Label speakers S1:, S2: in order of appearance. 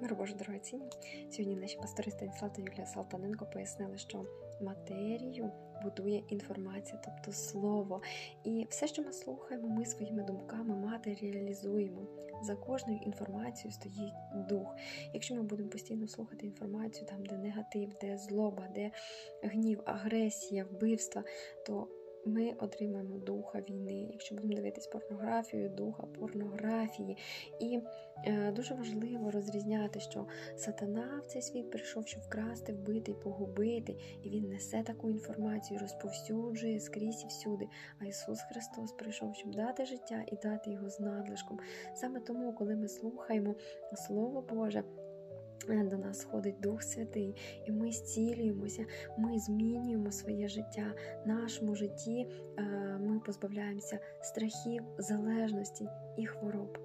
S1: Мир Боже дорогоцінні. Сьогодні наші пастори Станіслав та Юлія Салтаненко пояснили, що матерію будує інформація, тобто слово. І все, що ми слухаємо, ми своїми думками матеріалізуємо. За кожною інформацією стоїть дух. Якщо ми будемо постійно слухати інформацію, там, де негатив, де злоба, де гнів, агресія, вбивства, то ми отримаємо духа війни. Якщо будемо дивитись порнографію, духа порнографії. І е, дуже важливо розрізняти, що сатана в цей світ прийшов, щоб вкрасти, вбити погубити, і він несе таку інформацію, розповсюджує скрізь і всюди. А Ісус Христос прийшов, щоб дати життя і дати його з надлишком. Саме тому, коли ми слухаємо Слово Боже. Е, До нас ходить Дух Святий, і ми зцілюємося, ми змінюємо своє життя. Нашому житті е, ми позбавляємося страхів, залежності і хвороб.